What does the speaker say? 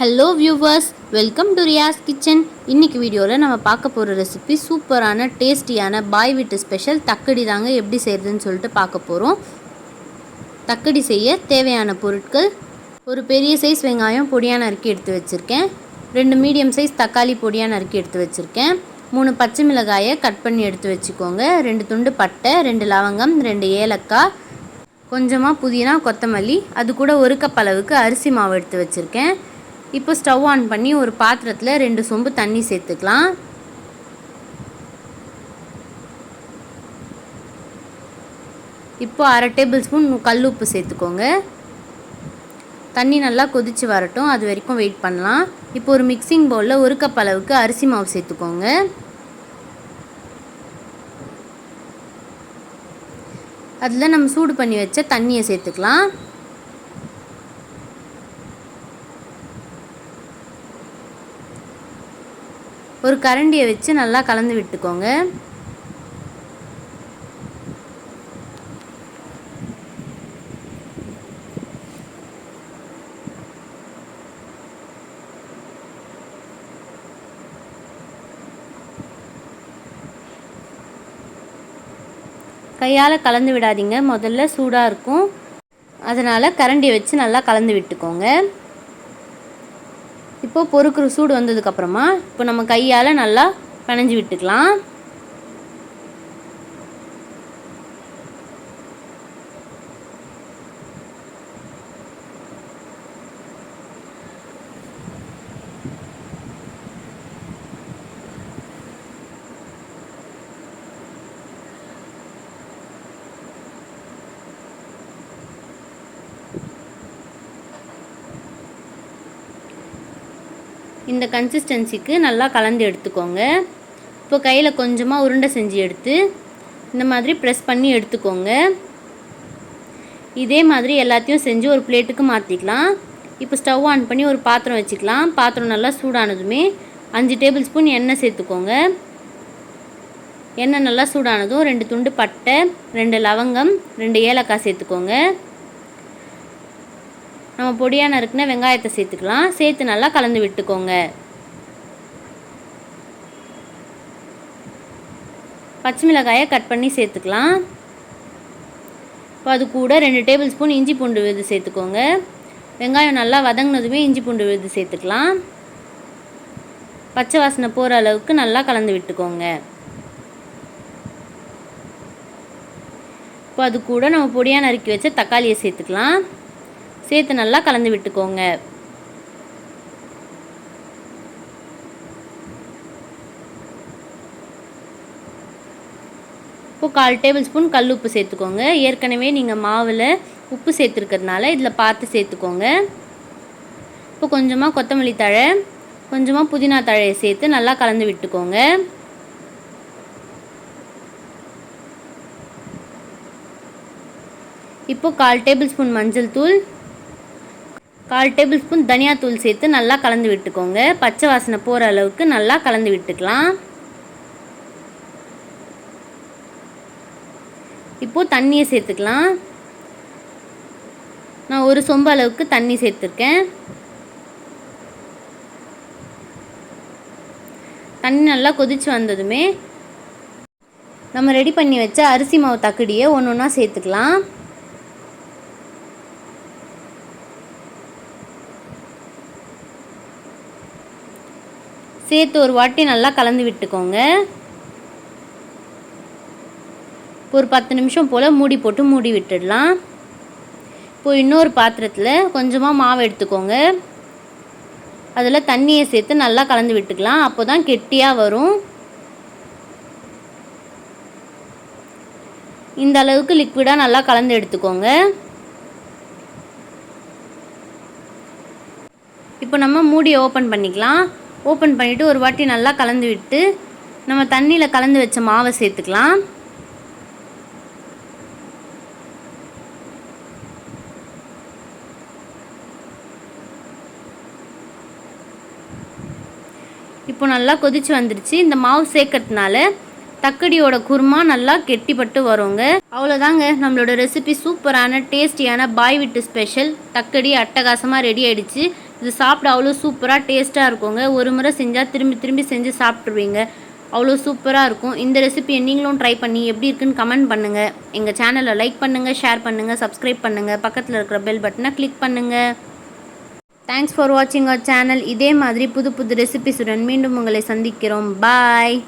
Hello viewers welcome to Riyas kitchen இன்னைக்கு வீடியோவில் நம்ம பார்க்க போகிற ரெசிபி சூப்பரான டேஸ்டியான பாய் வீட்டு ஸ்பெஷல் தக்கடி தாங்க எப்படி செய்கிறதுன்னு சொல்லிட்டு பார்க்க போகிறோம் தக்கடி செய்ய தேவையான பொருட்கள் ஒரு பெரிய சைஸ் வெங்காயம் பொடியாக நறுக்கி எடுத்து வச்சுருக்கேன். ரெண்டு மீடியம் சைஸ் தக்காளி பொடியாக நறுக்கி எடுத்து வச்சுருக்கேன். மூணு பச்சை மிளகாயை கட் பண்ணி எடுத்து வச்சுக்கோங்க. ரெண்டு துண்டு பட்டை ரெண்டு லவங்கம் ரெண்டு ஏலக்காய் கொஞ்சமாக புதினா கொத்தமல்லி அது கூட ஒரு கப் அளவுக்கு அரிசி மாவு எடுத்து வச்சுருக்கேன். இப்போ ஸ்டவ் ஆன் பண்ணி ஒரு பாத்திரத்தில் ரெண்டு சொம்பு தண்ணி சேர்த்துக்கலாம். இப்போ அரை டேபிள் ஸ்பூன் கல் உப்பு சேர்த்துக்கோங்க. தண்ணி நல்லா கொதித்து வரட்டும். அது வரைக்கும் வெயிட் பண்ணலாம். இப்போ ஒரு மிக்சிங் பவுலில் ஒரு கப் அளவுக்கு அரிசி மாவு சேர்த்துக்கோங்க. அதில் நம்ம சூடு பண்ணி வச்ச தண்ணியை சேர்த்துக்கலாம். ஒரு கரண்டியை வச்சு நல்லா கலந்து விட்டுக்கோங்க. கையால் கலந்து விடாதீங்க. முதல்ல சூடாக இருக்கும். அதனால் கரண்டியை வச்சு நல்லா கலந்து விட்டுக்கோங்க. இப்போ பொறுக்கிற சூடு வந்ததுக்கப்புறமா இப்போ நம்ம கையால் நல்லா பிணைஞ்சு விட்டுக்கலாம். இந்த கன்சிஸ்டன்சிக்கு நல்லா கலந்து எடுத்துக்கோங்க. இப்போ கையில் கொஞ்சமாக உருண்டை செஞ்சு எடுத்து இந்த மாதிரி ப்ரெஸ் பண்ணி எடுத்துக்கோங்க. இதே மாதிரி எல்லாத்தையும் செஞ்சு ஒரு பிளேட்டுக்கு மாற்றிக்கலாம் இப்போ ஸ்டவ் ஆன் பண்ணி ஒரு பாத்திரம் வச்சுக்கலாம். பாத்திரம் நல்லா சூடானதுமே அஞ்சு டேபிள் ஸ்பூன் எண்ணெய் சேர்த்துக்கோங்க. எண்ணெய் நல்லா சூடானதும் ரெண்டு துண்டு பட்டை ரெண்டு லவங்கம் ரெண்டு ஏலக்காய் சேர்த்துக்கோங்க. நம்ம பொடியாக நறுக்குன வெங்காயத்தை சேர்த்துக்கலாம். சேர்த்து நல்லா கலந்து விட்டுக்கோங்க. பச்சை மிளகாயை கட் பண்ணி சேர்த்துக்கலாம். இப்போ அது கூட ரெண்டு டேபிள் ஸ்பூன் இஞ்சி பூண்டு விழுது சேர்த்துக்கோங்க. வெங்காயம் நல்லா வதங்கினதுமே இஞ்சி பூண்டு விழுது சேர்த்துக்கலாம். பச்சை வாசனை போகிற அளவுக்கு நல்லா கலந்து விட்டுக்கோங்க. இப்போ அது கூட நம்ம பொடியாக நறுக்கி வச்ச தக்காளியை சேர்த்துக்கலாம். சேர்த்து நல்லா கலந்து விட்டுக்கோங்க. இப்போ கால் டேபிள் ஸ்பூன் கல் உப்பு சேர்த்துக்கோங்க. ஏற்கனவே நீங்கள் மாவில் உப்பு சேர்த்துருக்கிறதுனால இதில் பார்த்து சேர்த்துக்கோங்க. இப்போ கொஞ்சமாக கொத்தமல்லி தழை கொஞ்சமாக புதினா தழையை சேர்த்து நல்லா கலந்து விட்டுக்கோங்க. இப்போ கால் டேபிள் ஸ்பூன் மஞ்சள் தூள் கால் டேபிள் ஸ்பூன் தனியாத்தூள் சேர்த்து நல்லா கலந்து விட்டுக்கோங்க. பச்சை வாசனை போகிற அளவுக்கு நல்லா கலந்து விட்டுக்கலாம். இப்போது தண்ணியை சேர்த்துக்கலாம். நான் ஒரு சொம்பு அளவுக்கு தண்ணி சேர்த்துருக்கேன். தண்ணி நல்லா கொதிச்சு வந்ததுமே நம்ம ரெடி பண்ணி வச்ச அரிசி மாவு தக்கடியை ஒன்று ஒன்றா சேர்த்துக்கலாம். சேர்த்து ஒரு வாட்டி நல்லா கலந்து விட்டுக்கோங்க. ஒரு பத்து நிமிஷம் போல் மூடி போட்டு மூடி விட்டுடலாம். இப்போ இன்னொரு பாத்திரத்தில் கொஞ்சமாக மாவு எடுத்துக்கோங்க. அதில் தண்ணியை சேர்த்து நல்லா கலந்து விட்டுக்கலாம். அப்போ தான் கெட்டியாக வரும். இந்த அளவுக்கு லிக்விடாக நல்லா கலந்து எடுத்துக்கோங்க. இப்போ நம்ம மூடியை ஓப்பன் பண்ணிக்கலாம். ஓப்பன் பண்ணிவிட்டு ஒரு வாட்டி நல்லா கலந்து விட்டு நம்ம தண்ணியில் கலந்து வச்ச மாவை சேர்த்துக்கலாம். இப்போ நல்லா கொதிச்சு வந்துருச்சு. இந்த மாவு சேர்க்கறதுனால தக்கடியோட குருமா நல்லா கெட்டிப்பட்டு வருங்க. அவ்வளோதாங்க நம்மளோட ரெசிபி சூப்பரான டேஸ்டியான பாய் விட்டு ஸ்பெஷல் தக்கடி அட்டகாசமாக ரெடி ஆயிடுச்சு. இது சாப்பிட அவ்வளோ சூப்பராக டேஸ்ட்டாக இருக்குங்க. ஒரு முறை செஞ்சால் திரும்பி திரும்பி செஞ்சு சாப்பிட்ருவீங்க அவ்வளோ சூப்பராக இருக்கும். இந்த ரெசிபியை நீங்களும் ட்ரை பண்ணி எப்படி இருக்குன்னு கமெண்ட் பண்ணுங்கள் எங்கள் சேனலை லைக் பண்ணுங்கள் ஷேர் பண்ணுங்கள் சப்ஸ்கிரைப் பண்ணுங்கள் பக்கத்தில் இருக்கிற பெல் பட்டனை கிளிக் பண்ணுங்கள் தேங்க்ஸ் ஃபார் வாட்சிங் அவர் சேனல் இதே மாதிரி புது புது ரெசிபிஸுடன் மீண்டும் உங்களை சந்திக்கிறோம். பாய்